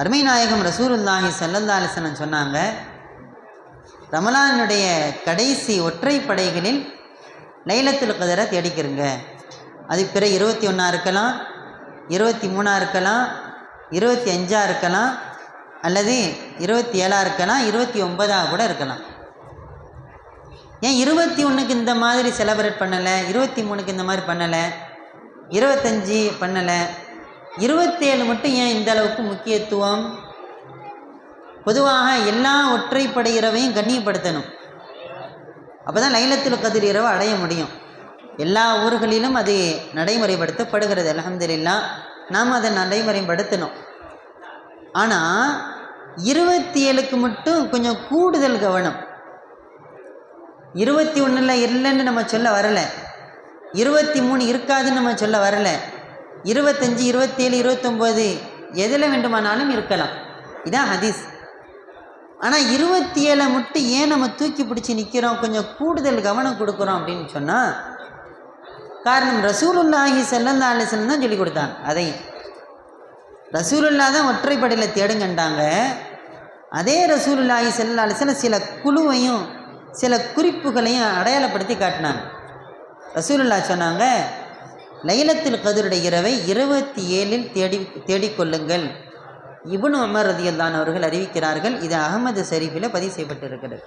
அருமை நாயகம் ரசூருல்லாஹி ஸல்லல்லாஹு அலைஹி சொன்னாங்க ரமலானுடைய கடைசி ஒற்றை படைகளில் லைலத்துல் கதரை தேடிக்கிறங்க அது பிற இருபத்தி ஒன்றா இருக்கலாம் இருபத்தி மூணாக இருக்கலாம் இருபத்தி அஞ்சா இருக்கலாம் அல்லது இருபத்தி ஏழா இருக்கலாம் இருபத்தி ஒன்பதாக கூட இருக்கலாம். ஏன் இருபத்தி ஒன்றுக்கு இந்த மாதிரி செலப்ரேட் பண்ணலை இருபத்தி மூணுக்கு இந்த மாதிரி பண்ணலை இருபத்தஞ்சி பண்ணலை இருபத்தேழு மட்டும் ஏன் இந்த அளவுக்கு முக்கியத்துவம்? பொதுவாக எல்லா ஒற்றைப்படை இரவையும் கண்ணியப்படுத்தணும். அப்போ தான் லைலத்தில் கதிர் இரவை அடைய முடியும். எல்லா ஊர்களிலும் அது நடைமுறைப்படுத்தப்படுகிறது அலமதுல்லா நாம் அதை நடைமுறைப்படுத்தணும். ஆனால் இருபத்தி ஏழுக்கு மட்டும் கொஞ்சம் கூடுதல் கவனம். இருபத்தி ஒன்றில் இல்லைன்னு நம்ம சொல்ல வரலை. இருபத்தி மூணு இருக்காதுன்னு நம்ம சொல்ல வரலை. இருபத்தஞ்சி இருபத்தேழு இருபத்தொம்போது எதில் வேண்டுமானாலும் இருக்கலாம். இதான் ஹதீஸ். ஆனால் இருபத்தி ஏழை மட்டும் ஏன் நம்ம தூக்கி பிடிச்சி நிற்கிறோம் கொஞ்சம் கூடுதல் கவனம் கொடுக்குறோம் அப்படின்னு சொன்னால் காரணம் ரசூலுல்லாஹி செல்லந்த அலைஹி தான் சொல்லி கொடுத்தாங்க. அதையும் ரசூலுல்லா தான் ஒற்றைப்படையில் தேடுங்கண்டாங்க. அதே ரசூலுல்லாஹி செல்ல அலைஹி சில குழுவையும் சில குறிப்புகளையும் அடையாளப்படுத்தி காட்டினாங்க. ரசூலுல்லா சொன்னாங்க லைலத்தில் கதிருடைய இரவை இருபத்தி ஏழில் தேடி தேடிக்கொள்ளுங்கள். இபுன் உமர் ரதியல்லான் அவர்கள் அறிவிக்கிறார்கள் இது அகமது ஷெரீஃபில் பதிவு செய்யப்பட்டிருக்கிறது.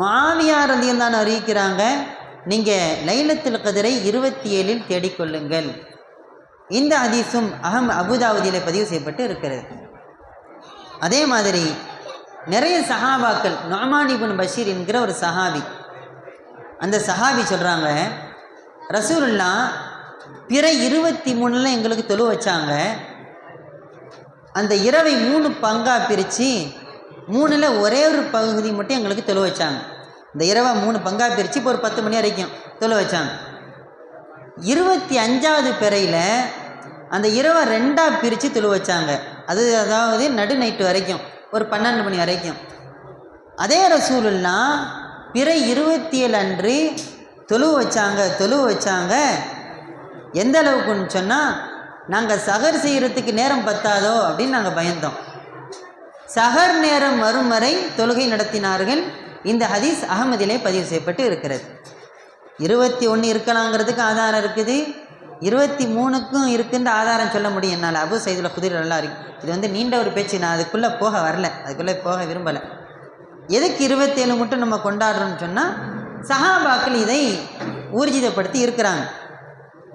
மாவியார் ரதியல்லான் அறிவிக்கிறாங்க நீங்கள் லைலத்தில் கதிரை இருபத்தி ஏழில் தேடிக்கொள்ளுங்கள். இந்த அதிசும் அகம் அபுதாவுதியில் பதிவு செய்யப்பட்டு இருக்கிறது. அதே மாதிரி நிறைய சஹாபாக்கள் நொமானிபுன் பஷீர் என்கிற ஒரு சஹாபி அந்த சஹாபி சொல்கிறாங்க ரசூல்லா பிற இருபத்தி மூணில் எங்களுக்கு தொழு வச்சாங்க. அந்த இரவை மூணு பங்காக பிரித்து மூணில் ஒரே ஒரு பகுதி மட்டும் எங்களுக்கு தொழு வச்சாங்க. இந்த இரவை மூணு பங்காக பிரித்து இப்போ ஒரு பத்து மணி வரைக்கும் தொழு வச்சாங்க. இருபத்தி அஞ்சாவது பிறையில் அந்த இரவை ரெண்டாக பிரித்து தொழு வச்சாங்க. அது அதாவது நடு நைட்டு வரைக்கும் ஒரு பன்னெண்டு மணி வரைக்கும். அதே ரசூலுன்னா பிற இருபத்தி ஏழு அன்று தொழு வச்சாங்க தொழு வச்சாங்க. எந்த அளவுக்குன்னு சொன்னால் நாங்கள் சகர் செய்கிறதுக்கு நேரம் பத்தாதோ அப்படின்னு நாங்கள் பயந்தோம். சகர் நேரம் வரும் வரை தொழுகை நடத்தினார்கள். இந்த ஹதீஸ் அகமதிலே பதிவு செய்யப்பட்டு இருக்கிறது. இருபத்தி ஒன்று இருக்கலாங்கிறதுக்கு ஆதாரம் இருக்குது. இருபத்தி மூணுக்கும் இருக்குன்ற ஆதாரம் சொல்ல முடியும் என்னால். அபு சைதுல குதிரை நல்லா இருக்கு இது வந்து நீண்ட ஒரு பேச்சு. நான் அதுக்குள்ளே போக வரல. அதுக்குள்ளே போக விரும்பலை. எதுக்கு இருபத்தேழு மட்டும் நம்ம கொண்டாடுறோம்னு சொன்னால் சஹாபாக்கள் இதை ஊர்ஜிதப்படுத்தி இருக்கிறாங்க.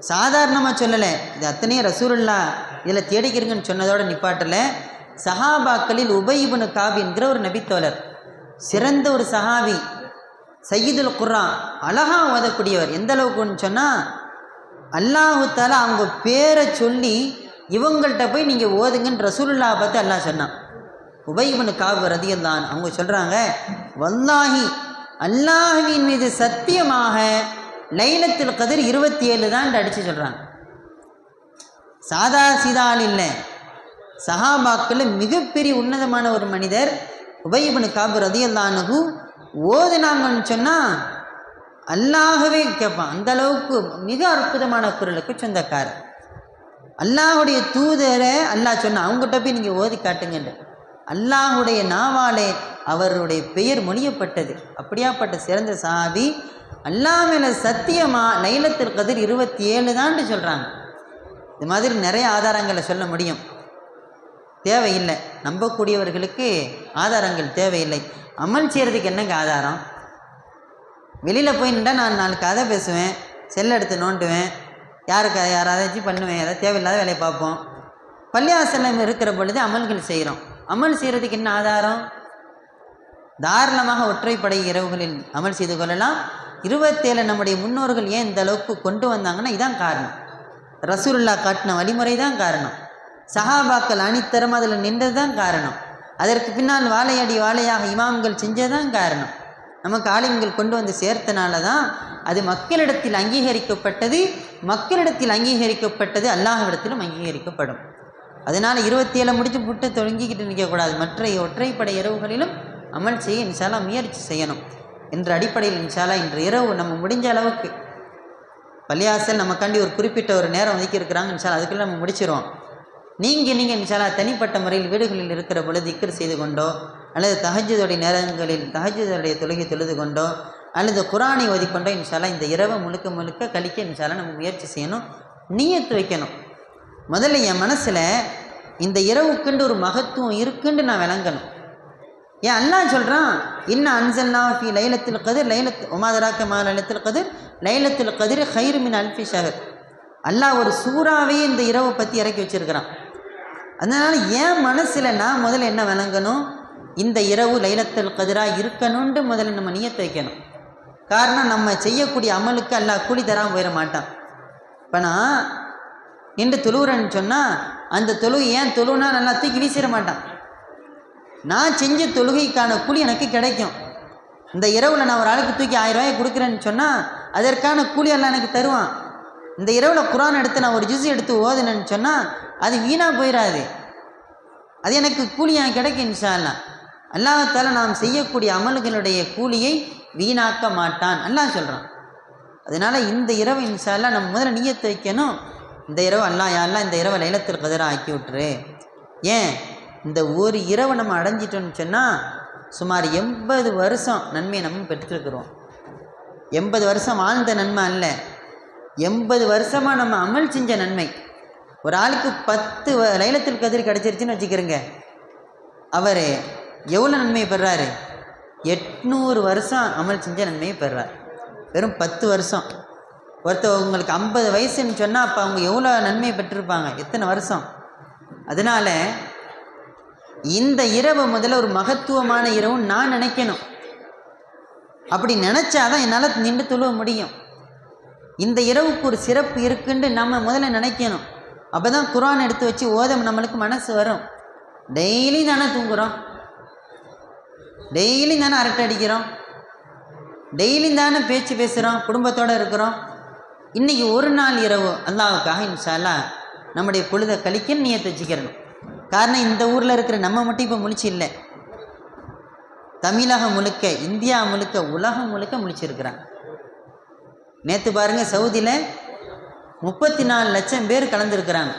சாதாரணமாக சொல்லலை. இது அத்தனையும் ரசூலுல்லா இதில் தேடிக்கிறீங்கன்னு சொன்னதோட நிப்பாட்டலை. சஹாபாக்களில் உபயிபுனு காபி என்கிற ஒரு நபித்தோழர். சிறந்த ஒரு சஹாபி. சையீதுல் குர்ரா. அழகா ஓதக்கூடியவர். எந்த அளவுக்குன்னு சொன்னால் அல்லாஹு தாலா அவங்க பேரை சொல்லி இவங்கள்ட்ட போய் நீங்கள் ஓதுங்கன்னு ரசூலுல்லா பார்த்து அல்லாஹ் சொன்னான். உபைபனு காபு ரதியந்தான் அவங்க சொல்கிறாங்க வல்லாஹி அல்லாஹுவின் மீது சத்தியமாக லைலத்தில் கதிர் இருபத்தி ஏழு தான் அடித்து சொல்கிறாங்க சாதா சீதால் இல்லை. சஹாபாக்கில் மிகப்பெரிய உன்னதமான ஒரு மனிதர். உபயபனு காபு ரதியல்லானகு ஓதுனாங்கன்னு சொன்னால் அல்லாஹவே கேட்பான் அந்த அளவுக்கு மிக அற்புதமான குரலுக்கு சொந்தக்காரர். அல்லாஹுடைய தூதரை அல்லாஹ் சொன்ன அவங்ககிட்ட போய் நீங்கள் ஓதி காட்டுங்கன்ற அல்லாஹுடைய நாவாலே அவருடைய பெயர் மொழியப்பட்டது. அப்படியாப்பட்ட சிறந்த சாபி அல்லாஹ் சத்தியமாக நைலத்தில் கதிர் இருபத்தி ஏழு தான்னு சொல்கிறாங்க இது மாதிரி நிறைய ஆதாரங்களை சொல்ல முடியும். தேவையில்லை. நம்பக்கூடியவர்களுக்கு ஆதாரங்கள் தேவையில்லை. அமல் செய்கிறதுக்கு என்னங்க ஆதாரம்? வெளியில் போய் நின்றா நான் நாலு கதை பேசுவேன் செல் எடுத்து நோண்டுவேன் யாருக்கு யாராச்சும் பண்ணுவேன் ஏதாவது தேவையில்லாத வேலையை பார்ப்போம். பள்ளியாசலம் இருக்கிற பொழுது அமல்கள் செய்கிறோம். அமல் செய்கிறதுக்கு என்ன ஆதாரம்? தாராளமாக ஒற்றைப்படை இரவுகளில் அமல் செய்து கொள்ளலாம். இருபத்தேழு நம்முடைய முன்னோர்கள் ஏன் இந்த அளவுக்கு கொண்டு வந்தாங்கன்னா இதான் காரணம். ரசூலுல்லா காட்டின வழிமுறை தான் காரணம். சஹாபாக்கள் அணித்தரம் அதில் நின்றது தான் காரணம். அதற்கு பின்னால் வாழையடி வாழையாக இமாம்கள் செஞ்சதான் காரணம். நமக்கு ஆலிம்கள் கொண்டு வந்து சேர்த்தனால தான் அது மக்களிடத்தில் அங்கீகரிக்கப்பட்டது மக்களிடத்தில் அங்கீகரிக்கப்பட்டது அல்லாஹ்விடத்திலும் அங்கீகரிக்கப்படும். அதனால் இருபத்தி ஏழை முடிச்சு புட்டு தொடங்கிக்கிட்டு நிற்கக்கூடாது. மற்ற ஒற்றைப்படை இரவுகளிலும் அமல் செய்ய இன்ஷால்லா முயற்சி செய்யணும். என்ற அடிப்படையில் இன்ஷாலா இன்று இரவு நம்ம முடிஞ்ச அளவுக்கு பள்ளியாசல் நமக்காண்டி ஒரு குறிப்பிட்ட ஒரு நேரம் ஒதுக்கி இருக்கிறாங்க இன்ஷாலா அதுக்குள்ளே நம்ம முடிச்சிருவோம். நீங்கள் நீங்கள் இன்ஷாலா தனிப்பட்ட முறையில் வீடுகளில் இருக்கிற பொழுது இக்கர் செய்து கொண்டோ அல்லது தஹஜுடைய நேரங்களில் தஹஜுடைய தொழுகை தொழுது கொண்டோ அல்லது குரானை ஓதிக்கொண்டோ இன்ஷாலா இந்த இரவை முழுக்க முழுக்க கழிக்க இன்ஷாலா நம்ம முயற்சி செய்யணும். நீயத்து வைக்கணும். முதல்ல என் மனசில் இந்த இரவுக்குண்டு ஒரு மகத்துவம் இருக்குன்னு நான் விளங்கணும். ஏன் அல்லா சொல்கிறான் இன்ன அன்சல்னா ஃபி லைலத்தில் கதிர் லைலத் உமாதராக்க மா லைலத்தில் கதிர் லைலத்தில் கதிர் ஹைர் மின் அல்ஃபி ஷஹர். அல்லாஹ் ஒரு சூறாவே இந்த இரவை பற்றி இறக்கி வச்சிருக்கிறான். அதனால் என் மனசில் நான் முதல்ல என்ன வணங்கணும்? இந்த இரவு லைலத்தில் கதிராக இருக்கணும்ன்ட்டு முதல்ல நம்ம நியத்து வைக்கணும். காரணம் நம்ம செய்யக்கூடிய அமலுக்கு எல்லாம் கூலி தராமல் போயிட மாட்டான். இப்போ நான் நின்று தொழுவுறேன்னு சொன்னால் அந்த தொழு ஏன் தொழுனா நல்லா தூக்கி வீசிட மாட்டான். நான் செஞ்ச தொழுகைக்கான கூலி எனக்கு கிடைக்கும். இந்த இரவில் நான் ஒரு ஆளுக்கு தூக்கி ஆயிரம் ரூபாய் கொடுக்குறேன்னு சொன்னால் அதற்கான கூலி எல்லாம் எனக்கு தருவான். இந்த இரவில் குரான் எடுத்து நான் ஒரு ஜூஸ் எடுத்து ஓதுனேன்னு சொன்னால் அது வீணாக போயிடாது அது எனக்கு கூலி எனக்கு கிடைக்கும் இன்ஷா அல்லாஹ் அல்லாஹால நாம் செய்யக்கூடிய அமல்களுடைய கூலியை வீணாக்க மாட்டான். அல்லாஹ் சொல்கிறான் அதனால் இந்த இரவு இன்ஷா நம்ம முதல்ல நியத்து வைக்கணும். இந்த இரவு அல்லா யாரெல்லாம் இந்த இரவை லைலத்தில் கதிராக ஆக்கி விட்டுரு? ஏன்? இந்த ஒரு இரவை நம்ம அடைஞ்சிட்டோம்னு சொன்னால் சுமார் எண்பது வருஷம் நன்மையை நம்ம பெற்றுருக்குறோம். எண்பது வருஷம் வாழ்ந்த நன்மை அல்ல. எண்பது வருஷமாக நம்ம அமல் செஞ்ச நன்மை. ஒரு ஆளுக்கு பத்து வ- லைலத்தில் கதிர் கிடச்சிருச்சுன்னு வச்சுக்கிறோங்க. அவர் எவ்வளோ நன்மையை பெறாரு? எட்நூறு வருஷம் அமல் செஞ்ச நன்மையை பெறார். வெறும் பத்து வருஷம். ஒருத்தர் உங்களுக்கு ஐம்பது வயசுன்னு சொன்னால் அப்போ அவங்க எவ்வளோ நன்மையை பெற்றிருப்பாங்க? எத்தனை வருஷம்? அதனால் இந்த இரவு முதல்ல ஒரு மகத்துவமான இரவுன்னு நான் நினைக்கணும். அப்படி நினச்சாதான் என்னால் நின்று துழுவ முடியும். இந்த இரவுக்கு ஒரு சிறப்பு இருக்குன்னு நம்ம முதல்ல நினைக்கணும். அப்போ தான் குரான் எடுத்து வச்சு ஓத நம்மளுக்கு மனசு வரும். டெய்லி தானே தூங்குறோம். டெய்லி தானே அரட்டை அடிக்கிறோம். டெய்லி தானே பேச்சு பேசுகிறோம் குடும்பத்தோடு இருக்கிறோம். இன்றைக்கி ஒரு நாள் இரவு. அல்லாவுக்காக இன்ஷால்லா நம்முடைய பொழுதை கழிக்க நீயத்தை வச்சுக்கிறணும். காரணம் இந்த ஊரில் இருக்கிற நம்ம மட்டும் இப்போ முழிச்சு இல்லை. தமிழகம் முழுக்க இந்தியா முழுக்க உலகம் முழுக்க முழிச்சிருக்கிறாங்க நேற்று பாருங்கள் சவுதியில் முப்பத்தி நாலு லட்சம் பேர் கலந்துருக்கிறாங்க.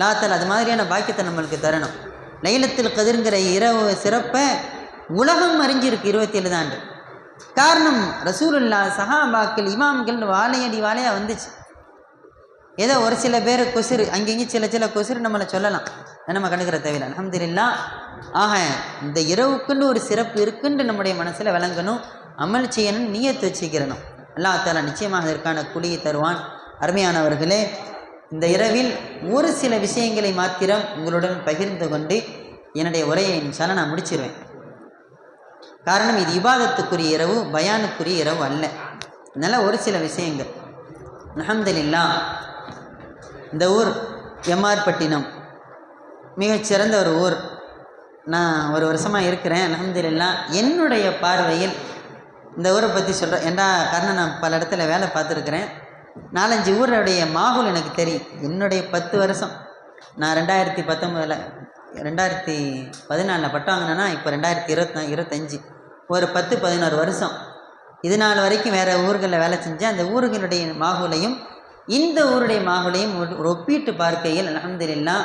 லாத்தல் அது மாதிரியான பாக்கியத்தை நம்மளுக்கு தரணும். லைலத்தில் கதிர்ங்கிற இரவு சிறப்பை உலகம் அறிஞ்சிருக்கு இருபத்தேழு ஆண்டு காரணம் ரசூலுல்லா சஹாபாக்கள் இமாம்கள் வாழையடி வாழையாக வந்துச்சு. ஏதோ ஒரு சில பேர் கொசுறு அங்கங்கே சில சில கொசுறு நம்மளை சொல்லலாம். நம்ம கண்டுக்கிற தேவையில்லை. அலமதுல்லா ஆக இந்த இரவுக்குன்னு ஒரு சிறப்பு இருக்குன்னு நம்முடைய மனசில் விளங்கணும். அமல் செய்யணும் நீயத்து வச்சுக்கிறணும். அல்லாஹ் தாலா நிச்சயமாக இதற்கான குழியை தருவான். அருமையானவர்களே இந்த இரவில் ஒரு சில விஷயங்களை மாத்திரம் உங்களுடன் பகிர்ந்து கொண்டு என்னுடைய உரையை இன்ஷால்லா நான் முடிச்சிருவேன். காரணம் இது இபாதத்துக்குரிய இரவு பயானுக்குரிய இரவு அல்ல. அதனால் ஒரு சில விஷயங்கள். அஹமதுல்லா இந்த ஊர் எம்ஆர் பட்டினம். மிகச்சிறந்த ஒரு ஊர். நான் ஒரு வருஷமாக இருக்கிறேன் அல்ஹம்துலில்லா. என்னுடைய பார்வையில் இந்த ஊரை பற்றி சொல்கிறேன் ஏண்டா காரணம் நான் பல இடத்துல வேலை பார்த்துருக்குறேன். நாலஞ்சு ஊருடைய மாகுல் எனக்கு தெரியும். என்னுடைய பத்து வருஷம். நான் ரெண்டாயிரத்தி பத்தொம்போதில் ரெண்டாயிரத்தி பதினாலில் பட்டம் வாங்கினேன்னா இப்போ ரெண்டாயிரத்தி இருபத்தி இருபத்தஞ்சி. ஒரு பத்து பதினோரு வருஷம். இது நாள் வரைக்கும் வேறு ஊர்களில் வேலை செஞ்சேன். அந்த ஊர்களுடைய மாகுலையும் இந்த ஊருடைய மாகுலையும் ஒரு- ஒப்பிட்டு பார்க்கையில் அல்ஹம்துலில்லா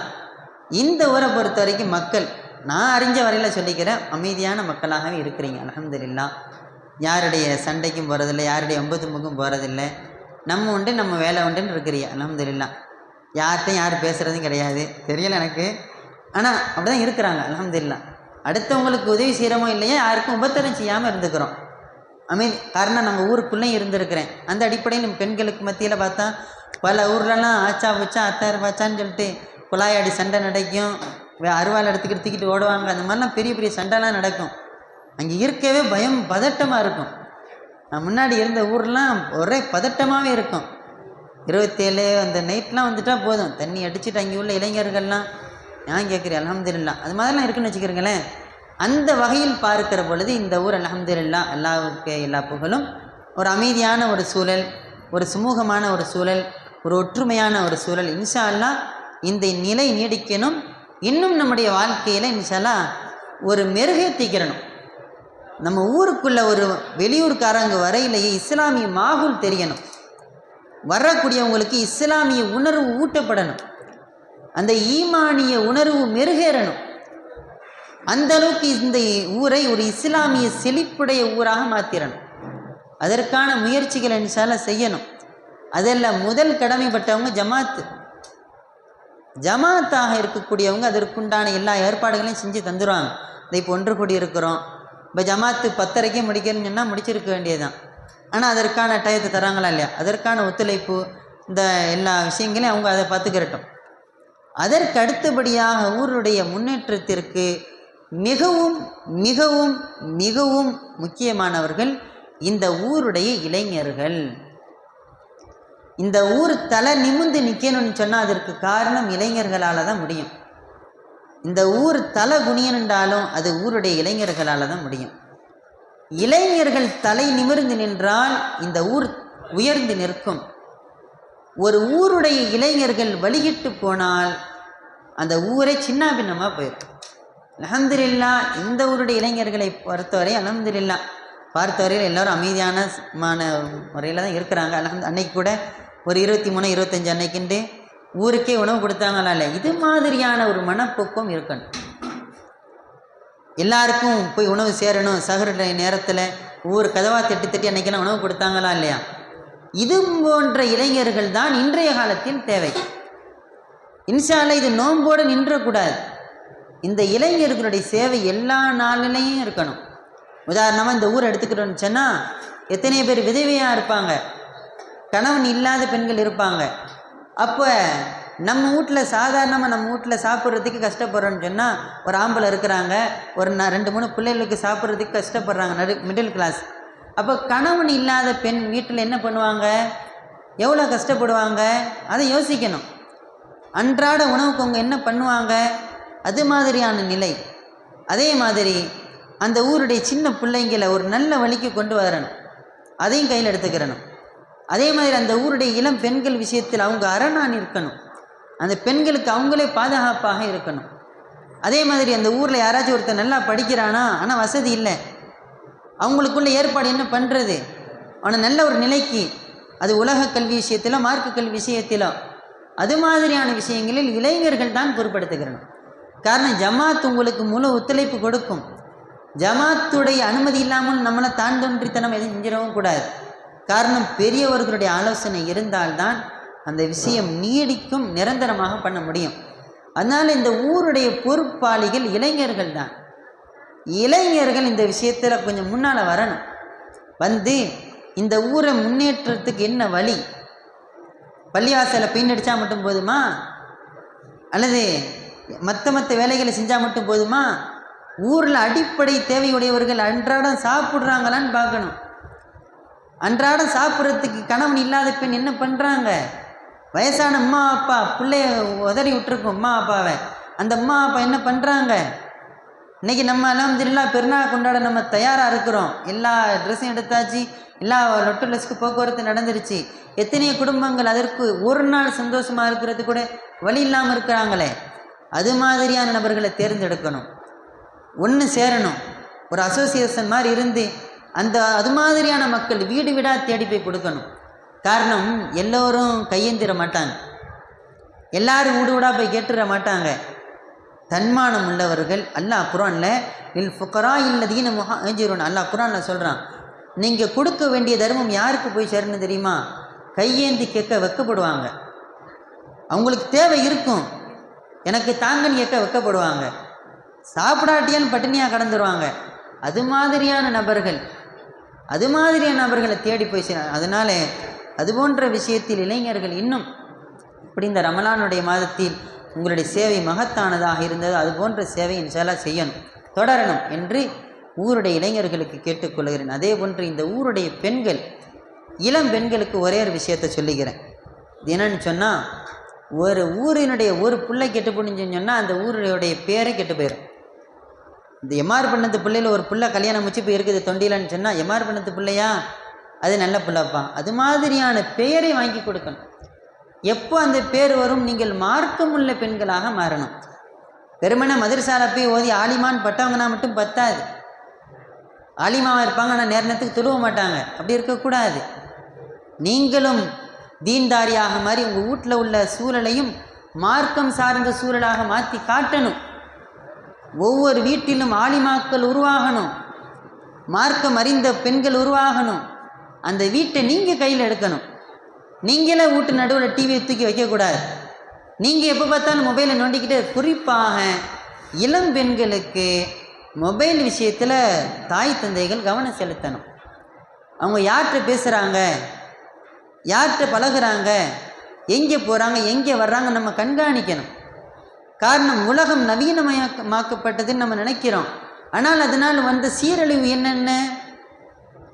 இந்த ஊரை பொறுத்த வரைக்கும் மக்கள் நான் அறிஞ்ச வரையில் சொல்லிக்கிறேன் அமைதியான மக்களாகவே இருக்கிறீங்க அல்ஹம்துலில்லா. யாருடைய சண்டைக்கும் போகிறதில்ல யாருடைய ஒம்பதுமுக்கும் போகிறதில்ல நம்ம உண்டு நம்ம வேலை உண்டுன்னு இருக்கிறீங்க அல்ஹம்துலில்லா. யார்கிட்டையும் யார் பேசுகிறதும் கிடையாது தெரியலை எனக்கு. ஆனால் அப்படி தான் இருக்கிறாங்க அல்ஹம்துலில்லா. அடுத்தவங்களுக்கு உதவி செய்கிறோமோ இல்லையா யாருக்கும் உபத்திரம் செய்யாமல் இருந்துக்கிறோம். அமைதி காரணம் நம்ம ஊருக்குள்ளேயும் இருந்திருக்கிறேன். அந்த அடிப்படையில் நம்ம பெண்களுக்கு மத்தியில் பார்த்தா பல ஊர்லலாம் ஆச்சா பூச்சா அத்தார் பாச்சான்னு சொல்லிட்டு குழாயாடி சண்டை நடக்கும். அருவாள் எடுத்துக்கிட்டு தூக்கிட்டு ஓடுவாங்க அந்த மாதிரிலாம் பெரிய பெரிய சண்டைலாம் நடக்கும். அங்கே இருக்கவே பயம் பதட்டமாக இருக்கும். நான் முன்னாடி இருந்த ஊர்லாம் ஒரே பதட்டமாகவே இருக்கும். இருபத்தேழு அந்த நைட்லாம் வந்துட்டால் போதும். தண்ணி அடிச்சுட்டு அங்கே உள்ள இளைஞர்கள்லாம் நான் கேட்குறேன் அலமதுல்லா அது மாதிரிலாம் இருக்குன்னு வச்சுக்கிறீங்களேன். அந்த வகையில் பார்க்கிற பொழுது இந்த ஊர் அலமதுல்லா எல்லாவுக்கு எல்லா புகழும். ஒரு அமைதியான ஒரு சூழல் ஒரு சுமூகமான ஒரு சூழல் ஒரு ஒற்றுமையான ஒரு சூழல். இன்ஷா அல்லா இந்த நிலை நீடிக்கணும். இன்னும் நம்முடைய வாழ்க்கையில் இன்ஷாலா ஒரு மெருகேற்றிக்கிறணும் நம்ம ஊருக்குள்ள ஒரு வெளியூர்காரங்க வரையிலேயே இஸ்லாமிய மாகுல் தெரியணும். வரக்கூடியவங்களுக்கு இஸ்லாமிய உணர்வு ஊட்டப்படணும். அந்த ஈமானிய உணர்வு மெருகேறணும். அந்த அளவுக்கு இந்த ஊரை ஒரு இஸ்லாமிய செழிப்புடைய ஊராக மாத்திரணும். அதற்கான முயற்சிகளை இன்ஷால்ல செய்யணும். அதில் முதல் கடமைப்பட்டவங்க ஜமாத்து. ஜமாத்தாக இருக்கக்கூடியவங்க அதற்குண்டான எல்லா ஏற்பாடுகளையும் செஞ்சு தந்துடுவாங்க இதை இப்போ ஒன்று கூடி இருக்கிறோம் இப்போ ஜமாத்து பத்தரைக்கே முடிக்கணும்னு சொன்னால் முடிச்சிருக்க வேண்டியதுதான். ஆனால் அதற்கான டயத்தை தராங்களா இல்லையா? அதற்கான ஒத்துழைப்பு இந்த எல்லா விஷயங்களையும் அவங்க அதை பார்த்துக்கிறட்டும். அதற்கு அடுத்தபடியாக ஊருடைய முன்னேற்றத்திற்கு மிகவும் மிகவும் மிகவும் முக்கியமானவர்கள் இந்த ஊருடைய இளைஞர்கள். இந்த ஊர் தலை நிமிந்து நிற்கணும்னு சொன்னால் அதற்கு காரணம் இளைஞர்களால் தான் முடியும். இந்த ஊர் தலை குனியனுண்டாலும் அது ஊருடைய இளைஞர்களால் தான் முடியும். இளைஞர்கள் தலை நிமிர்ந்து நின்றால் இந்த ஊர் உயர்ந்து நிற்கும். ஒரு ஊருடைய இளைஞர்கள் வழிகிட்டு போனால் அந்த ஊரே சின்ன பின்னமாக போயிடும் அலமதுல்லா இந்த ஊருடைய இளைஞர்களை பொறுத்தவரை அலமதுல்லா பார்த்தவரையில் எல்லோரும் அமைதியான மான முறையில் தான் இருக்கிறாங்க. அலமது அன்னைக்கு கூட ஒரு இருபத்தி மூணு இருபத்தஞ்சு அன்னைக்குண்டு ஊருக்கே உணவு கொடுத்தாங்களா இல்லை இது மாதிரியான ஒரு மனப்போக்கம் இருக்கணும். எல்லாருக்கும் போய் உணவு சேரணும். சகர நேரத்தில் ஒவ்வொரு கதவா தட்டி தட்டி அன்னைக்கெல்லாம் உணவு கொடுத்தாங்களா இல்லையா? இது போன்ற இளைஞர்கள் தான் இன்றைய காலத்தில் தேவை. இன்ஷால்ல இது நோம்போடு நின்றக்கூடாது. இந்த இளைஞர்களுடைய சேவை எல்லா நாளிலையும் இருக்கணும். உதாரணமாக இந்த ஊர் எடுத்துக்கிட்டோம்னு சொன்னால் எத்தனை பேர் விதவையாக இருப்பாங்க. கணவன் இல்லாத பெண்கள் இருப்பாங்க. அப்போ நம்ம வீட்டில் சாதாரணமாக நம்ம வீட்டில் சாப்பிட்றதுக்கு கஷ்டப்படுறோன்னு சொன்னால் ஒரு ஆம்பளை இருக்கிறாங்க ஒரு ரெண்டு மூணு பிள்ளைகளுக்கு சாப்பிட்றதுக்கு கஷ்டப்படுறாங்க நடு மிடில் கிளாஸ் அப்போ கணவன் இல்லாத பெண் வீட்டில் என்ன பண்ணுவாங்க? எவ்வளோ கஷ்டப்படுவாங்க? அதை யோசிக்கணும். அன்றாட உணவுக்கு அவங்க என்ன பண்ணுவாங்க? அது மாதிரியான நிலை. அதே மாதிரி அந்த ஊருடைய சின்ன பிள்ளைங்களை ஒரு நல்ல வழிக்கு கொண்டு வரணும். அதையும் கையில் எடுத்துக்கிறணும். அதே மாதிரி அந்த ஊருடைய இளம் பெண்கள் விஷயத்தில் அவங்க அரணான் இருக்கணும் அந்த பெண்களுக்கு அவங்களே பாதுகாப்பாக இருக்கணும். அதே மாதிரி அந்த ஊரில் யாராச்சும் ஒருத்தர் நல்லா படிக்கிறானா ஆனால் வசதி இல்லை. அவங்களுக்குள்ள ஏற்பாடு என்ன பண்ணுறது அவனை நல்ல ஒரு நிலைக்கு அது உலக கல்வி விஷயத்திலோ மார்க்க கல்வி விஷயத்திலோ அது மாதிரியான விஷயங்களில் இளைஞர்கள் தான் பொறுப்படுத்துகிறணும் காரணம் ஜமாத் உங்களுக்கு முழு ஒத்துழைப்பு கொடுக்கும். ஜமாத்துடைய அனுமதி இல்லாமல் நம்மளை தான் தோன்றித்தனம் எதுவும் செஞ்சிடவும் கூடாது. காரணம் பெரியவர்களுடைய ஆலோசனை இருந்தால்தான் அந்த விஷயம் நீடிக்கும் நிரந்தரமாக பண்ண முடியும். அதனால் இந்த ஊருடைய பொறுப்பாளிகள் இளைஞர்கள் தான். இளைஞர்கள் இந்த விஷயத்தில் கொஞ்சம் முன்னால் வரணும். வந்து இந்த ஊரை முன்னேற்றத்துக்கு என்ன வழி? பள்ளிவாசலை பெயிண்ட் அடித்தா மட்டும் போதுமா? அல்லது மற்ற மற்ற வேலைகளை செஞ்சால் மட்டும் போதுமா? ஊரில் அடிப்படை தேவையுடையவர்கள் அன்றாடம் சாப்பிட்றாங்களான்னு பார்க்கணும். அன்றாடம் சாப்பிட்றதுக்கு கணவன் இல்லாத பெண் என்ன பண்ணுறாங்க வயசான அம்மா அப்பா பிள்ளைய உதறி விட்டுருக்கும் அம்மா அப்பாவை. அந்த அம்மா அப்பா என்ன பண்ணுறாங்க இன்றைக்கி நம்ம அலமதுல்லா பெருநாள் கொண்டாட நம்ம தயாராக இருக்கிறோம். எல்லா ட்ரெஸ்ஸும் எடுத்தாச்சு. எல்லா லொட்டு லஸ்க்கு போக்குவரத்து நடந்துருச்சு. எத்தனையோ குடும்பங்கள் அதற்கு ஒரு நாள் சந்தோஷமாக இருக்கிறது கூட வழி இல்லாமல் இருக்கிறாங்களே. அது மாதிரியான நபர்களை தேர்ந்தெடுக்கணும். ஒன்று சேரணும். ஒரு அசோசியேஷன் மாதிரி இருந்து அந்த அது மாதிரியான மக்கள் வீடு வீடாக தேடி போய் கொடுக்கணும். காரணம் எல்லோரும் கையேந்திர மாட்டாங்க. எல்லாரும் வீடு வீடாக போய் கேட்டுற மாட்டாங்க. தன்மானம் உள்ளவர்கள் அல்லாஹ் குரானில் இல் ஃபுக்கரா இல்லதீன முஹா அல்லாஹ் குரானில் சொல்கிறான் நீங்கள் கொடுக்க வேண்டிய தர்மம் யாருக்கு போய் சேரணும் தெரியுமா? கையேந்தி கேட்க வெக்கப்படுவாங்க. அவங்களுக்கு தேவை இருக்கும். எனக்கு தாங்கன்னு கேட்க வெக்கப்படுவாங்க. சாப்பிடாட்டியான்னு பட்டினியாக கடந்துருவாங்க. அது மாதிரியான நபர்கள் அது மாதிரியான நபர்களை தேடி போய் சேர அதனால அது போன்ற விஷயத்தில் இளைஞர்கள் இன்னும் இப்படி இந்த ரமலானுடைய மாதத்தில் உங்களுடைய சேவை மகத்தானதாக இருந்தது அது போன்ற சேவை இன்ஷால்லா செய்யணும் தொடரணும் என்று ஊருடைய இளைஞர்களுக்கு கேட்டுக்கொள்கிறேன் அதே போன்று இந்த ஊருடைய பெண்கள் இளம் பெண்களுக்கு ஒரே ஒரு விஷயத்தை சொல்லுகிறேன். என்னன்னு சொன்னால் ஒரு ஊரினுடைய ஒரு பிள்ளை கெட்டு போணுச்சுன்னு சொன்னால் அந்த ஊருடைய பேரே கெட்டு போயிடும் இந்த எம்ஆர் பண்ணத்து பிள்ளையில் ஒரு பிள்ளை கல்யாணம் முடிச்சு போய் இருக்குது தொண்டிலன்னு சொன்னால் எம்ஆர் பண்ணத்து பிள்ளையா? அது நல்ல பிள்ளைப்பா. அது மாதிரியான பெயரை வாங்கி கொடுக்கணும். எப்போ அந்த பேர் வரும்? நீங்கள் மார்க்கமுள்ள பெண்களாக மாறணும். பெருமனை மதுரசால போய் ஓதி ஆலிமான் பட்டவங்கன்னா மட்டும் பத்தாது. ஆலிமாவாக இருப்பாங்க ஆனால் நேர நேரத்துக்கு துருவ மாட்டாங்க. அப்படி இருக்கக்கூடாது. நீங்களும் தீன்தாரியாக மாதிரி உங்கள் வீட்டில் உள்ள சூழலையும் மார்க்கம் சார்ந்த சூழலாக மாற்றி காட்டணும். ஒவ்வொரு வீட்டிலும் ஆலிமாக்கள் உருவாகணும். மார்க்கம் அறிந்த பெண்கள் உருவாகணும். அந்த வீட்டை நீங்கள் கையில் எடுக்கணும். நீங்களே வீட்டு நடுவில் டிவியை தூக்கி வைக்கக்கூடாது. நீங்கள் எப்போ பார்த்தாலும் மொபைலை நோண்டிக்கிட்டு குறிப்பாக இளம் பெண்களுக்கு மொபைல் விஷயத்தில் தாய் தந்தைகள் கவனம் செலுத்தணும். அவங்க யார்கிட்ட பேசுகிறாங்க யார்கிட்ட பழகுறாங்க? எங்கே போகிறாங்க எங்கே வர்றாங்க நம்ம கண்காணிக்கணும். காரணம் உலகம் நவீனமயமாக்கப்பட்டதுன்னு நம்ம நினைக்கிறோம். ஆனால் அதனால் வந்த சீரழிவு என்னென்ன?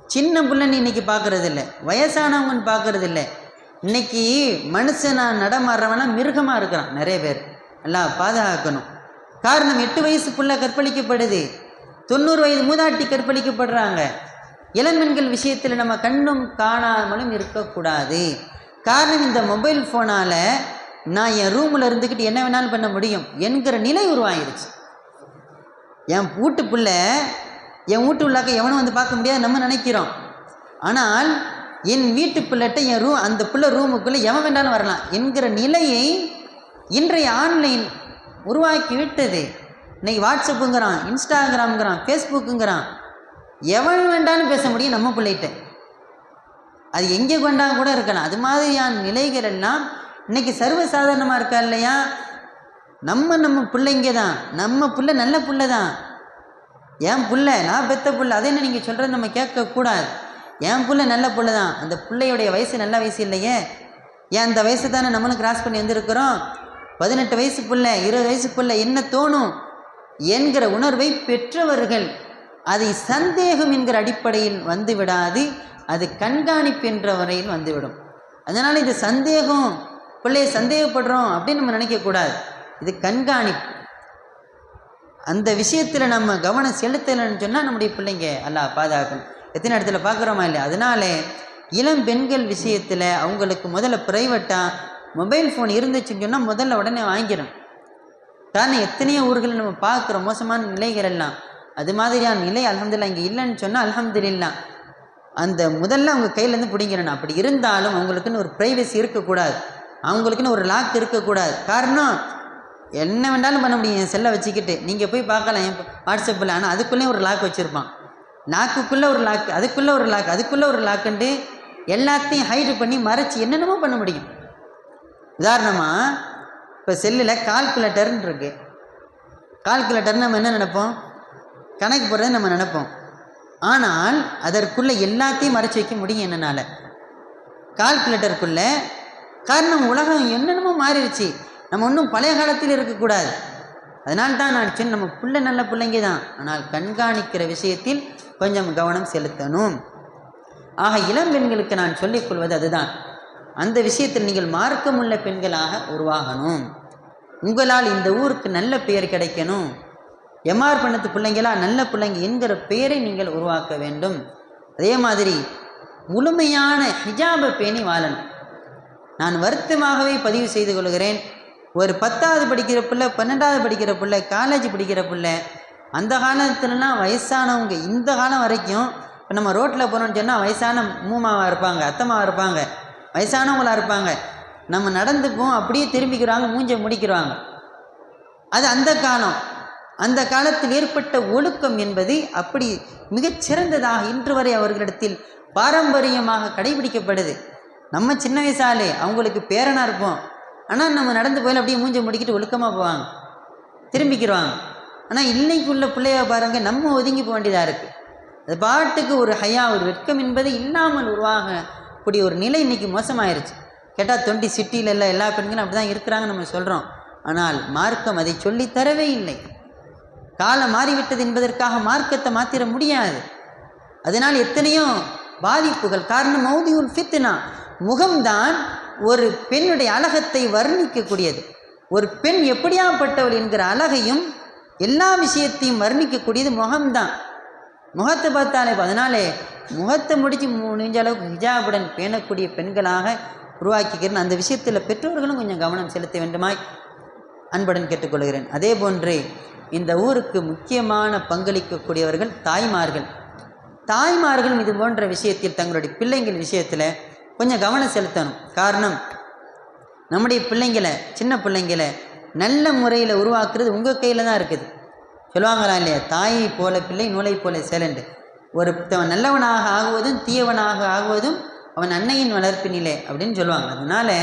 சின்ன பிள்ளைன்னு இன்றைக்கி பார்க்குறதில்ல. வயசானவங்கன்னு பார்க்குறதில்ல. இன்றைக்கி இன்னைக்கு நடமாடுறவனா மிருகமாக இருக்கிறான் நிறைய பேர். எல்லாம் பாதுகாக்கணும். காரணம் எட்டு வயசு புள்ள கற்பழிக்கப்படுது. தொண்ணூறு வயது மூதாட்டி கற்பழிக்கப்படுறாங்க. இளம்பெண்கள் விஷயத்தில் நம்ம கண்ணும் காணாமலும் இருக்கக்கூடாது. காரணம் இந்த மொபைல் ஃபோனால் நான் என் ரூமில் இருந்துக்கிட்டு என்ன வேணாலும் பண்ண முடியும் என்கிற நிலை உருவாயிருச்சு என் வீட்டு பிள்ளை என் வீட்டு உள்ளாக்க எவனும் வந்து பார்க்க முடியாது நம்ம நினைக்கிறோம். ஆனால் என் வீட்டு பிள்ளைகிட்ட என் ரூ அந்த பிள்ளை ரூமுக்குள்ளே எவன் வேண்டாலும் வரலாம் என்கிற நிலையை இன்றைய ஆன்லைன் உருவாக்கி விட்டது இன்னைக்கு வாட்ஸ்அப்புங்கிறான் இன்ஸ்டாகிராம்ங்கிறான் ஃபேஸ்புக்குங்கிறான் எவன் வேண்டாலும் பேச முடியும் நம்ம பிள்ளைகிட்ட. அது எங்கே கொண்டா கூட இருக்கலாம். அது மாதிரியான நிலைகள் எல்லாம் இன்றைக்கி சர்வசாதாரணமாக இருக்கா இல்லையா? நம்ம நம்ம பிள்ளைங்க தான் நம்ம பிள்ளை நல்ல பிள்ளை தான் என் பிள்ளை நான் பெத்த பிள்ளை அதை என்ன நீங்கள் சொல்கிறது நம்ம கேட்கக்கூடாது. என் பிள்ளை நல்ல பிள்ளை தான் அந்த பிள்ளையுடைய வயசு நல்ல வயசு இல்லையே? ஏன் அந்த வயசு தானே நம்மளும் கிராஸ் பண்ணி வந்திருக்கிறோம்? பதினெட்டு வயசு பிள்ளை இருபது வயசு பிள்ளை என்ன தோணும்? என்கிற உணர்வை பெற்றவர்கள் அதை சந்தேகம் என்கிற அடிப்படையில் வந்து விடாது அது கண்காணிப்பு என்ற வரையில் வந்துவிடும் அதனால் இது சந்தேகம். பிள்ளையை சந்தேகப்படுறோம் அப்படின்னு நம்ம நினைக்கக்கூடாது இது கண்காணிப்பு. அந்த விஷயத்தில் நம்ம கவனம் செலுத்தலைன்னு சொன்னால் நம்முடைய பிள்ளைங்க அல்லாஹ் பாதுகாக்கணும். எத்தனை இடத்துல பார்க்குறோமா இல்லையா? அதனாலே இளம் பெண்கள் விஷயத்தில் அவங்களுக்கு முதல்ல ப்ரைவேட்டாக மொபைல் ஃபோன் இருந்துச்சுன்னு சொன்னால் முதல்ல உடனே வாங்கிடும் காரணம் எத்தனையோ ஊர்களில் நம்ம பார்க்குறோம் மோசமான நிலைகள் எல்லாம். அது மாதிரியான நிலை அலமதுல்லா இங்கே இல்லைன்னு சொன்னால் அலமதுல்லா அந்த முதல்ல அவங்க கையிலேருந்து பிடிங்கிறணும் அப்படி இருந்தாலும் அவங்களுக்குன்னு ஒரு ப்ரைவசி இருக்கக்கூடாது. அவங்களுக்குன்னு ஒரு லாக் இருக்கக்கூடாது. காரணம் என்ன வேண்டாலும் பண்ண முடியும். என் செல்லை வச்சுக்கிட்டு. நீங்கள் போய் பார்க்கலாம். என் வாட்ஸ்அப்பில் ஆனால் அதுக்குள்ளேயும் ஒரு லாக் வச்சுருப்பான். லாக்குக்குள்ளே ஒரு லாக் அதுக்குள்ளே ஒரு லாக் அதுக்குள்ளே ஒரு லாக்குன்ட்டு எல்லாத்தையும் ஹைடு பண்ணி மறைச்சி என்னென்னமோ பண்ண முடியும். உதாரணமாக இப்போ செல்லில் கால்குலேட்டர்னு இருக்குது கால்குலேட்டர் நம்ம என்ன நினைப்போம்? கணக்கு போடுறது நம்ம நினைப்போம். ஆனால் அதற்குள்ளே எல்லாத்தையும் மறைச்சி வைக்க முடியும் என்னனால். கால்குலேட்டருக்குள்ளே காரணம் உலகம் என்னென்னமோ மாறிடுச்சு. நம்ம ஒன்றும் பழைய காலத்தில் இருக்கக்கூடாது. அதனால் தான் நான் சொன்ன நம்ம பிள்ளை நல்ல பிள்ளைங்க தான் ஆனால் கண்காணிக்கிற விஷயத்தில் கொஞ்சம் கவனம் செலுத்தணும். ஆக இளம் பெண்களுக்கு நான் சொல்லிக் கொள்வது அதுதான். அந்த விஷயத்தில் நீங்கள் மார்க்கமுள்ள பெண்களாக உருவாகணும். உங்களால் இந்த ஊருக்கு நல்ல பெயர் கிடைக்கணும். எம்ஆர் பண்ணத்து பிள்ளைங்களா நல்ல பிள்ளைங்க என்கிற பெயரை நீங்கள் உருவாக்க வேண்டும். அதே மாதிரி முழுமையான ஹிஜாபை பேணி வாழணும். நான் வருத்தமாகவே பதிவு செய்து கொள்கிறேன். ஒரு பத்தாவது படிக்கிற பிள்ளை பன்னெண்டாவது படிக்கிற பிள்ளை காலேஜ் படிக்கிற பிள்ளை அந்த காலத்துலலாம் வயசானவங்க இந்த காலம் வரைக்கும் இப்போ நம்ம ரோட்டில் போகிறோன்னு சொன்னால் வயசான மூமாவாக இருப்பாங்க அத்தம்மாவாக இருப்பாங்க வயசானவங்களாக இருப்பாங்க. நம்ம நடந்துப்போம் அப்படியே திரும்பிக்கிறாங்க மூஞ்ச முடிக்கிறாங்க. அது அந்த காலம். அந்த காலத்தில் ஏற்பட்ட ஒழுக்கம் என்பது அப்படி மிகச்சிறந்ததாக இன்று வரை அவர்களிடத்தில் பாரம்பரியமாக கடைபிடிக்கப்படுது. நம்ம சின்ன வயசாலே அவங்களுக்கு பேரனாக இருப்போம். ஆனால் நம்ம நடந்து போயில அப்படியே மூஞ்சை முடிக்கிட்டு ஒழுக்கமாக போவாங்க. திரும்பிக்கிடுவாங்க ஆனால் இன்னைக்கு உள்ள பிள்ளைய பாருங்க நம்ம ஒதுங்கி போக வேண்டியதாக இருக்குது அது பாட்டுக்கு ஒரு ஹையா ஒரு வெட்கம் என்பது இல்லாமல் உருவாகக்கூடிய ஒரு நிலை இன்றைக்கி மோசமாயிருச்சு. கேட்டால் தொண்டி சிட்டியில் எல்லாம் எல்லா பெண்களும் அப்படி தான் இருக்கிறாங்க நம்ம சொல்கிறோம் ஆனால் மார்க்கம் அதை சொல்லி தரவே இல்லை. காலம் மாறிவிட்டது என்பதற்காக மார்க்கத்தை மாற்றிட முடியாது. அதனால் எத்தனையோ பாதிப்புகள். காரணம் மௌதியுல் ஃபித்னா. முகம்தான் ஒரு பெண்ணுடைய அழகத்தை வர்ணிக்கக்கூடியது. ஒரு பெண் எப்படியாப்பட்டவள் என்கிற அழகையும் எல்லா விஷயத்தையும் வர்ணிக்கக்கூடியது முகம்தான். முகத்தை பார்த்தாலே அதனாலே முகத்தை முடிச்சு முடிஞ்ச அளவுக்கு ஹிஜாபுடன் பேணக்கூடிய பெண்களாக உருவாக்கிக்கிறேன். அந்த விஷயத்தில் பெற்றோர்களும் கொஞ்சம் கவனம் செலுத்த வேண்டுமாய் அன்புடன் கேட்டுக்கொள்கிறேன். அதே போன்று இந்த ஊருக்கு முக்கியமான பங்களிக்கக்கூடியவர்கள் தாய்மார்கள். தாய்மார்களும் இது போன்ற விஷயத்தில் தங்களுடைய பிள்ளைங்கள் விஷயத்தில் கொஞ்சம் கவனம் செலுத்தணும். காரணம் நம்முடைய பிள்ளைங்களை சின்ன பிள்ளைங்களை நல்ல முறையில் உருவாக்குறது உங்கள் கையில் தான் இருக்குது. சொல்லுவாங்களா இல்லையா? தாயை போல பிள்ளை நூலை போல சேலண்டு ஒருத்தவன் நல்லவனாக ஆகுவதும் தீயவனாக ஆகுவதும் அவன் அன்னையின் வளர்ப்பினிலே அப்படின்னு சொல்லுவாங்க. அதனால்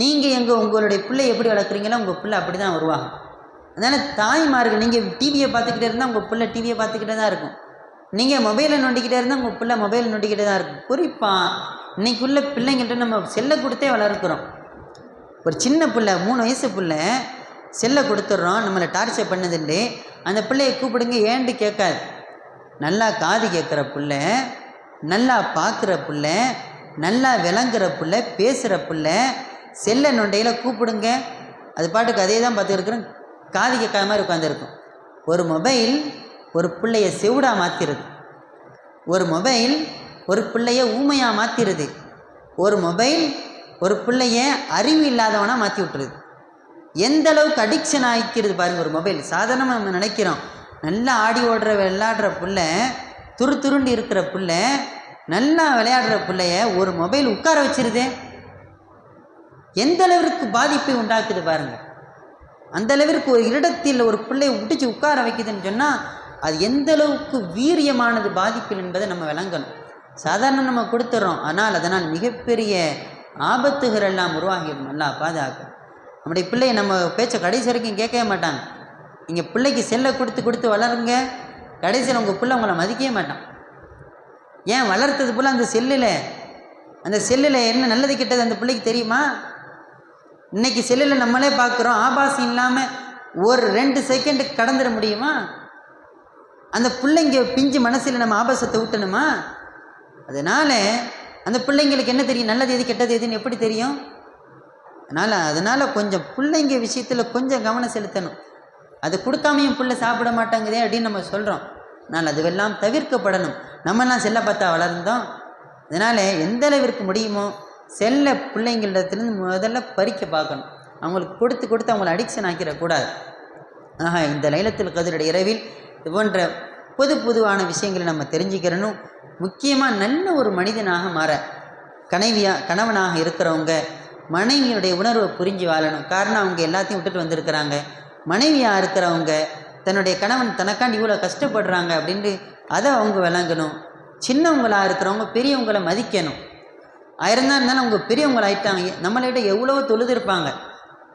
நீங்கள் எங்கள் உங்களுடைய பிள்ளை எப்படி வளர்க்குறீங்களோ உங்கள் பிள்ளை அப்படி தான் உருவாகும். அதனால் தாய்மார்கள் நீங்கள் டிவியை பார்த்துக்கிட்டே இருந்தால் உங்கள் பிள்ளை டிவியை பார்த்துக்கிட்டே தான் இருக்கும். நீங்கள் மொபைலை நோண்டிக்கிட்டே இருந்தால் உங்கள் பிள்ளை மொபைல் நோண்டிக்கிட்டே தான் இருக்கும். குறிப்பாக இன்னைக்குள்ள பிள்ளைங்கள்ட்ட நம்ம செல்லை கொடுத்தே வளர்க்குறோம். ஒரு சின்ன பிள்ளை மூணு வயசு பிள்ளை செல்லை கொடுத்துட்றோம் நம்மளை டார்ச்சர் பண்ணதுண்டு. அந்த பிள்ளையை கூப்பிடுங்க ஏன்ட்டு கேட்காது. நல்லா காது கேட்குற பிள்ளை நல்லா பார்க்குற பிள்ளை நல்லா விளங்குற பிள்ளை பேசுகிற பிள்ளை செல்லை நொண்டையில் கூப்பிடுங்க. அது பாட்டுக்கு அதே தான் பார்த்துருக்குறோம் காது கேட்காத மாதிரி உட்காந்துருக்கும் ஒரு மொபைல் ஒரு பிள்ளைய செவிடாக மாற்றிடுது ஒரு மொபைல் ஒரு பிள்ளைய ஊமையாக மாற்றிடுது ஒரு மொபைல் ஒரு பிள்ளைய அறிவு இல்லாதவனாக மாற்றி விட்டுருது. எந்த அளவுக்கு அடிக்ஷன் ஆகிக்கிறது பாருங்க ஒரு மொபைல் சாதாரணமாக நம்ம நினைக்கிறோம் நல்லா ஆடி ஓடுற விளையாடுற பிள்ளை துரு துருண்டு இருக்கிற பிள்ளை நல்லா விளையாடுற பிள்ளைய ஒரு மொபைல் உட்கார வச்சிருதே. எந்த அளவிற்கு பாதிப்பை உண்டாக்குது பாருங்கள் அந்த அளவிற்கு ஒரு இடத்தில் ஒரு பிள்ளையை விட்டுச்சு உட்கார வைக்குதுன்னு சொன்னால் அது எந்த அளவுக்கு வீரியமானது பாதிப்பில் என்பதை நம்ம விளங்கணும். சாதாரண நம்ம கொடுத்துட்றோம் ஆனால் அதனால் மிகப்பெரிய ஆபத்துகள் எல்லாம் உருவாகிடும். நல்லா பாதுகாக்கும் நம்முடைய பிள்ளையை நம்ம பேச்சை கடைசி வரைக்கும் கேட்கவே மாட்டாங்க. நீங்கள் பிள்ளைக்கு செல்லை கொடுத்து கொடுத்து வளருங்க. கடைசியில் உங்கள் பிள்ளை உங்களை மதிக்கவே மாட்டான். ஏன் வளர்த்தது போல் அந்த செல்லில்? அந்த செல்லில் என்ன நல்லது கெட்டது அந்த பிள்ளைக்கு தெரியுமா? இன்றைக்கி செல்லில் நம்மளே பார்க்குறோம். ஆபாசம் இல்லாமல் ஒரு ரெண்டு செகண்டு கடந்துட முடியுமா? அந்த பிள்ளைங்க பிஞ்சு மனசில் நம்ம ஆபாசத்தை ஊட்டணுமா? அதனால் அந்த பிள்ளைங்களுக்கு என்ன தெரியும்? நல்லது எது கெட்டது எதுன்னு எப்படி தெரியும்? அதனால் அதனால் கொஞ்சம் பிள்ளைங்க விஷயத்தில் கொஞ்சம் கவனம் செலுத்தணும். அது கொடுக்காமையும் பிள்ளை சாப்பிட மாட்டாங்குதே அப்படின்னு நம்ம சொல்கிறோம் ஆனால் அதுவெல்லாம் தவிர்க்கப்படணும். நம்மெல்லாம் செல்ல பார்த்தா வளர்ந்தோம். அதனால் எந்த அளவிற்கு முடியுமோ செல்ல பிள்ளைங்களிடத்துலேருந்து முதல்ல பறிக்க பார்க்கணும். அவங்களுக்கு கொடுத்து கொடுத்து அவங்கள அடிக்ஷன் ஆக்கிடக்கூடாது. ஆக இந்த லைலத்தில் கதிருடைய இரவில் இது போன்ற புது புதுவான விஷயங்களை நம்ம தெரிஞ்சுக்கிறணும். முக்கியமாக நல்ல ஒரு மனிதனாக மாற கனைவியாக கணவனாக இருக்கிறவங்க மனைவியுடைய உணர்வை புரிஞ்சு வாழணும். காரணம் அவங்க எல்லாத்தையும் விட்டுட்டு வந்திருக்கிறாங்க. மனைவியாக இருக்கிறவங்க தன்னுடைய கணவன் தனக்காண்டி இவ்வளோ கஷ்டப்படுறாங்க அப்படின்ட்டு அதை அவங்க விளங்கணும். சின்னவங்களாக இருக்கிறவங்க பெரியவங்களை மதிக்கணும். ஆயிரம் இருந்தாலும் அவங்க பெரியவங்கள ஆயிட்டாங்க நம்மளை விட எவ்வளோ தொழுதிருப்பாங்க.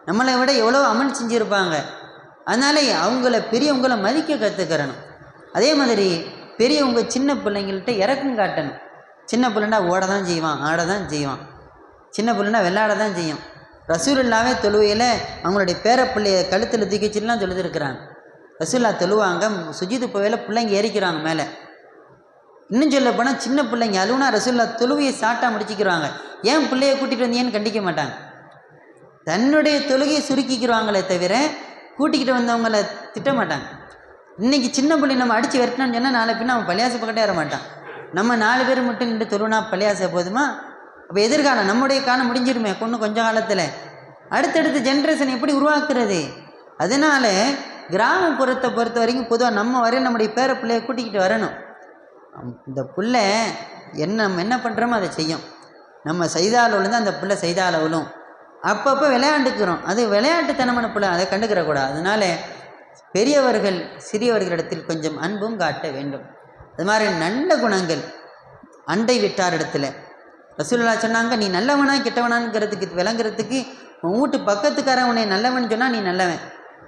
நம்மளை விட எவ்வளோ அமல் செஞ்சுருப்பாங்க. அதனால் அவங்கள பெரியவங்களை மதிக்க கற்றுக்கிறணும் அதே மாதிரி பெரியவங்க சின்ன பிள்ளைங்கள்ட்ட இறக்கம் காட்டணும். சின்ன பிள்ளைனா ஓட தான் செய்வான் ஆட தான் செய்வான். சின்ன பிள்ளைனா விளையாட தான் செய்யும். ரசூலுல்லாவே தொழுவையில் அவங்களுடைய பேரப்பிள்ளைய கழுத்தில் தூக்கி வச்சுலாம் தொழுதுருக்குறாங்க. ரசூல்லா தொழுவாங்க சுஜித்து போவையில் பிள்ளைங்க ஏறிக்கிறாங்க மேலே. இன்னும் சொல்ல போனால் சின்ன பிள்ளைங்க அழுவுனா ரசூல்லா தொழுவையை சாட்டாக முடிச்சுக்கிறாங்க ஏன் பிள்ளைய கூட்டிகிட்டு வந்தீங்கன்னு கண்டிக்க மாட்டாங்க. தன்னுடைய தொழுகையை சுருக்கிக்கிறாங்களே தவிர கூட்டிக்கிட்டு வந்தவங்கள திட்ட மாட்டாங்க. இன்னைக்கு சின்ன பிள்ளை நம்ம அடித்து விரட்டினோம்னு சொன்னால் நாளை பின்ன அவன் பள்ளியாசை பக்கத்தே வர மாட்டான். நம்ம நாலு பேர் மட்டும் நின்று தொழுனா பள்ளியாசை போதுமா? அப்போ எதிர்காலம் நம்முடைய காலம் முடிஞ்சிருமே கொண்டு கொஞ்ச காலத்தில். அடுத்தடுத்த ஜென்ரேஷன் எப்படி உருவாக்குறது? அதனால கிராமப்புறத்தை பொறுத்த வரைக்கும் பொதுவாக நம்ம வரையும் நம்முடைய பேர பிள்ளைய கூட்டிக்கிட்டு வரணும். இந்த பிள்ளை என்ன நம்ம என்ன பண்ணுறோமோ அதை செய்யும். நம்ம செய்தால் விழுந்து அந்த பிள்ளை செய்தால் விழும் அப்பப்போ விளையாண்டுக்கிறோம். அது விளையாட்டுத்தனமான பிள்ளை அதை கண்டுக்கிற கூடாது அதனால பெரியவர்கள் சிறியவர்களிடத்தில் கொஞ்சம் அன்பும் காட்ட வேண்டும். அது மாதிரி நல்ல குணங்கள் அண்டை விட்டார் இடத்துல ரசூல்லா சொன்னாங்க நீ நல்லவனா கெட்டவனாங்கிறதுக்கு விளங்குறதுக்கு உன் வீட்டு பக்கத்துக்காரன் உன்னை நல்லவன் சொன்னால் நீ நல்லவன்.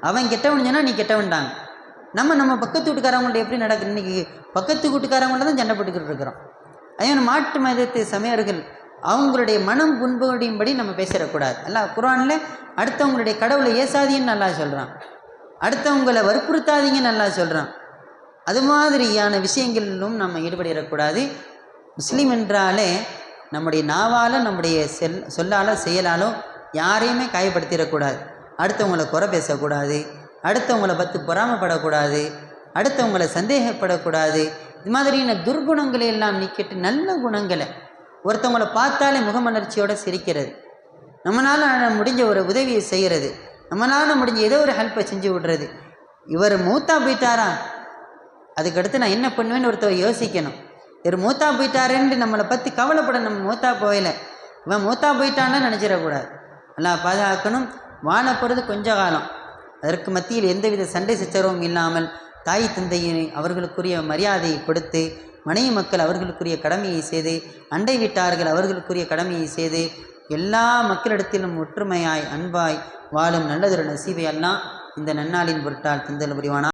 அவன் கெட்டவன் சொன்னால் நீ கெட்டவன்டாங்க. நம்ம நம்ம பக்கத்து வீட்டுக்காரவங்கள்ட்ட எப்படி நடக்குது இன்றைக்கி பக்கத்து வீட்டுக்காரவங்கள்ட்ட தான் சண்டை போட்டுக்கிட்டு இருக்கிறோம். அதே மாட்டு மதத்து சமையர்கள் அவங்களுடைய மனம் புண்படியும்படி நம்ம பேசிடக்கூடாது. அல்ல குரானில் அடுத்தவங்களுடைய கடவுளை ஏசாதின்னு நல்லா சொல்கிறான் அடுத்தவங்களை வற்புறுத்தாதீங்கன்னு நல்லா சொல்கிறான் அது மாதிரியான விஷயங்களிலும் நம்ம ஈடுபடிடக்கூடாது முஸ்லீம் என்றாலே நம்முடைய நாவாலும் நம்முடைய செல் சொல்லாலோ செயலாலோ யாரையுமே காயப்படுத்திடக்கூடாது. அடுத்தவங்களை குறை பேசக்கூடாது. அடுத்தவங்களை பற்றி பொறாமப்படக்கூடாது. அடுத்தவங்களை சந்தேகப்படக்கூடாது. இது மாதிரியான துர்குணங்களை எல்லாம் நீக்கிட்டு நல்ல குணங்களை ஒருத்தவங்களை பார்த்தாலே முகமலர்ச்சியோடு சிரிக்கிறது. நம்மளால் முடிஞ்ச ஒரு உதவியை செய்கிறது. நம்மளால் முடிஞ்ச ஏதோ ஒரு ஹெல்ப்பை செஞ்சு விடுறது. இவர் மூத்தா போயிட்டாரா? அதுக்கடுத்து நான் என்ன பண்ணுவேன்னு ஒருத்தர் யோசிக்கணும். இவர் மூத்தா போயிட்டாருன்னு நம்மளை பற்றி கவலைப்பட நம்ம மூத்தா போயல இவன் மூத்தா போயிட்டான்னு நினச்சிடக்கூடாது. நல்லா பாதுகாக்கணும். வாழப்போகிறது கொஞ்ச காலம். அதற்கு மத்தியில் எந்தவித சண்டை சச்சரவும் இல்லாமல் தாய் தந்தையை அவர்களுக்குரிய மரியாதையை கொடுத்து மனைவி மக்கள் அவர்களுக்குரிய கடமையை செய்து அண்டை வீட்டார்கள் அவர்களுக்குரிய கடமையை செய்து எல்லா மக்களிடத்திலும் ஒற்றுமையாய் அன்பாய் வாழும் நல்லதொரு நசீவை எல்லாம் இந்த நன்னாளின் பொருட்டால் தந்தல் புரிவானா?